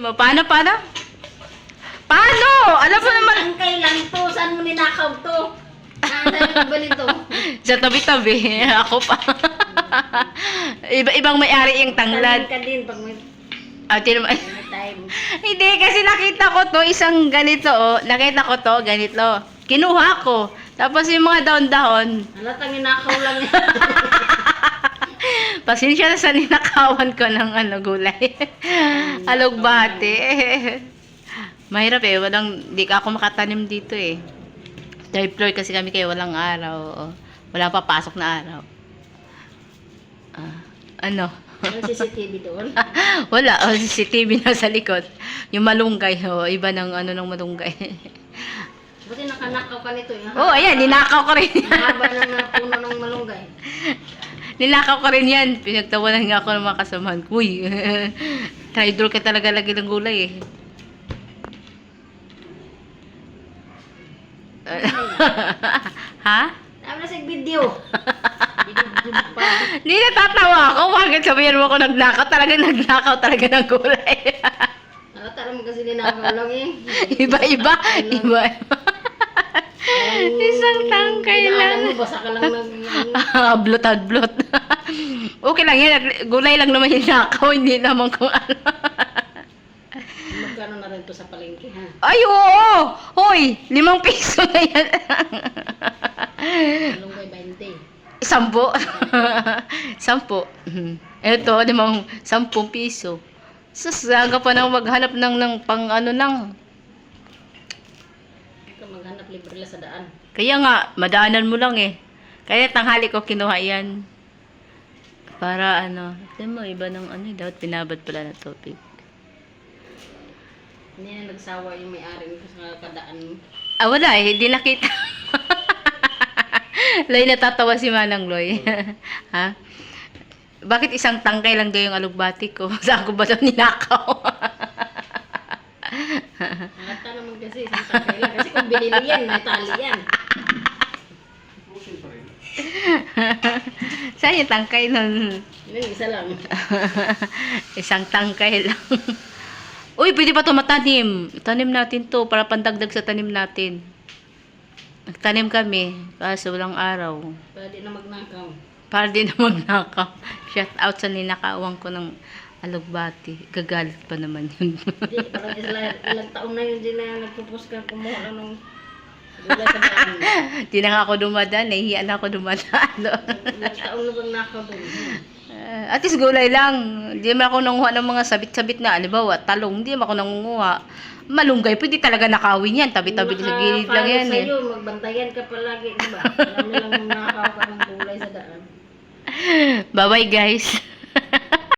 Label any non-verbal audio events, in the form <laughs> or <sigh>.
Paano, paano? Paano? Alam mo naman, Ang kailan to? Saan mo ninakaw to? Saan ba nito? sa tabi-tabi, <laughs> ako pa. <laughs> Iba-ibang may-ari yung tanglad. Tanglad ka din pag may, may time. <laughs> Hindi, kasi nakita ko to, isang ganito, oh. Nakita ko to, ganito. Kinuha ko. Tapos yung mga dahon-dahon, Halatang ninakaw lang yan. Pasensya na sa ninakawan ko ng ano, gulay. Alugbate. Mahirap eh, walang, di ka ako makatanim dito eh. Third floor kasi kami kayo, walang araw. Walang papasok na araw. Ah, ano? Ang CCTV doon. <laughs> Wala, oh, CCTV na sa likod. Yung malunggay, oh, iba ng ano ng malunggay. <laughs> Buti nakanakaw ka nito. Yung oh, ayan, ninakaw ko rin. Haba ng puno ng malunggay. <laughs> ninakaw ko rin yan. Pinagtawanan nga ako ng mga kasamahan. ko. <laughs> Uy, traitor ka talaga lagi ng gulay eh. <laughs> ha? Dami na sa video. <laughs> Hindi natatawa ako. Bakit sabihin mo ako nagnakaw? Talaga nagnakaw talaga ng gulay. Halata naman kasi ninakaw lang eh. Iba-iba. Iba. Isang tangkay lang. mo, basa ka lang ng... <laughs> blot at blot. <laughs> okay lang yan. Gulay lang naman yung nakaw. Hindi naman kung ano. <laughs> Magkano na rin to sa palengke ha? Ay, oo! Hoy! Limang piso na yan. Malunggay 20. Sampo. Sampo. Ito, limang, sampung piso. Sus, aga pa nang maghanap ng, ng pang ano lang. Ikaw maghanap libre lang sa daan. Kaya nga, madaanan mo lang eh. Kaya tanghali ko kinuha yan. Para ano, alam mo, iba ng ano, eh, dapat pinabad pala ng topic. Hindi na nagsawa yung may-ari nito sa kadaan mo. Ah, wala eh, hindi nakita. <laughs> Loy, natatawa si Manang Loy. <laughs> ha? Bakit isang tangkay lang daw yung alugbati ko? <laughs> Saan ko ba daw ninakaw? Kasi isang tangkay lang. Kasi kung binili yan, may tali yan. <laughs> Saan yung tangkay nun? Yun, isa lang. <laughs> Isang tangkay lang. Uy, pwede pa ito matanim. Tanim natin to para pandagdag sa tanim natin. Nagtanim kami, kaso walang araw. Pwede na magnakaw. Para din na magnakaw. Shout out sa ninakawang ko ng alugbati. Gagalit pa naman yun. Hindi, parang <laughs> ilang, ilang taon na yun din na nagpupus ka kumuha ng <laughs> gulay sa daan. Di na nga ako dumadaan. Nahihiyan na ako dumadaan. Ilang taon na bang nakaw doon? Uh, at least gulay lang. Hindi naman ako nanguha ng mga sabit-sabit na, alibawa, talong. Hindi naman ako nangunguha. Malunggay, pwede talaga nakawin yan. Tabi-tabi sa gilid lang yan eh. Sa'yo, magbantayan ka palagi, di ba? Alam mo lang nakaw ka ng gulay sa daan. Bye-bye guys. <laughs>